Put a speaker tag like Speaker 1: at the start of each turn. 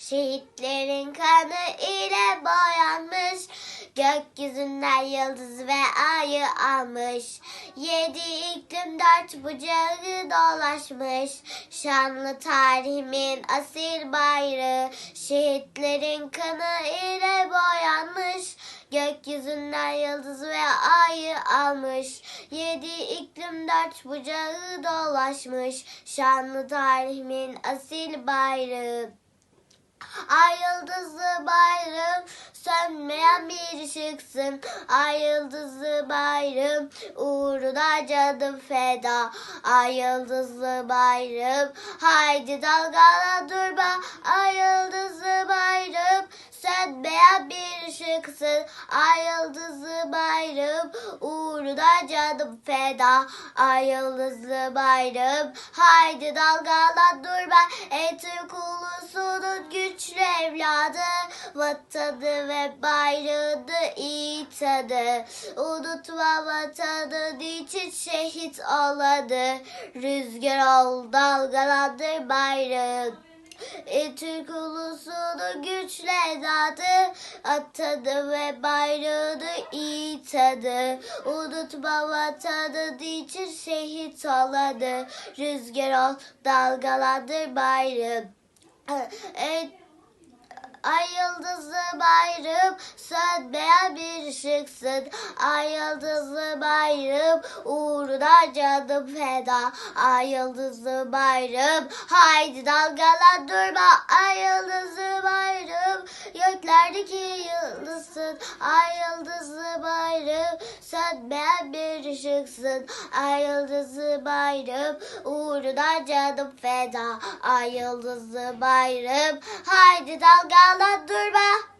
Speaker 1: Şehitlerin kanı ile boyanmış. Gökyüzünden yıldız ve ayı almış. Yedi iklim dört bucağı dolaşmış. Şanlı tarihimin asil bayrağı. Şehitlerin kanı ile boyanmış. Gökyüzünden yıldız ve ayı almış. Yedi iklim dört bucağı dolaşmış. Şanlı tarihimin asil bayrağı. Ay yıldızlı bayrım sönmeyen bir ışıksın. Ay yıldızlı bayrım uğruna canım feda. Ay yıldızlı bayrım haydi dalgala durma. Ay yıldızlı bayrım sönmeyen bir ışıksın. Ay yıldızlı bayrım uğruna canım feda. Ay yıldızlı bayrım haydi dalgala durma. Ey Türk Vatanı ve bayrağını iyi tadı Unutma vatanın için şehit olanı Rüzgar ol dalgalandır bayrağın. E, Türk ulusunun güçlü evladı Atanı ve bayrağını iyi tadı Unutma vatanın için şehit olanı Rüzgar ol dalgalandır bayrağın. E, Ay yıldızlı bayrım sönmeyen bir ışıksın. Ay yıldızlı bayrım uğruna canım feda. Ay yıldızlı bayrım haydi dalgalan durma. Ay yıldızlı bayrım göklerdeki yıldızsın. Ay yıldızlı bayrım sönmeyen bir ışıksın. Ay yıldızlı bayrım uğruna canım feda. Ay yıldızlı bayrım haydi dalgalan durma.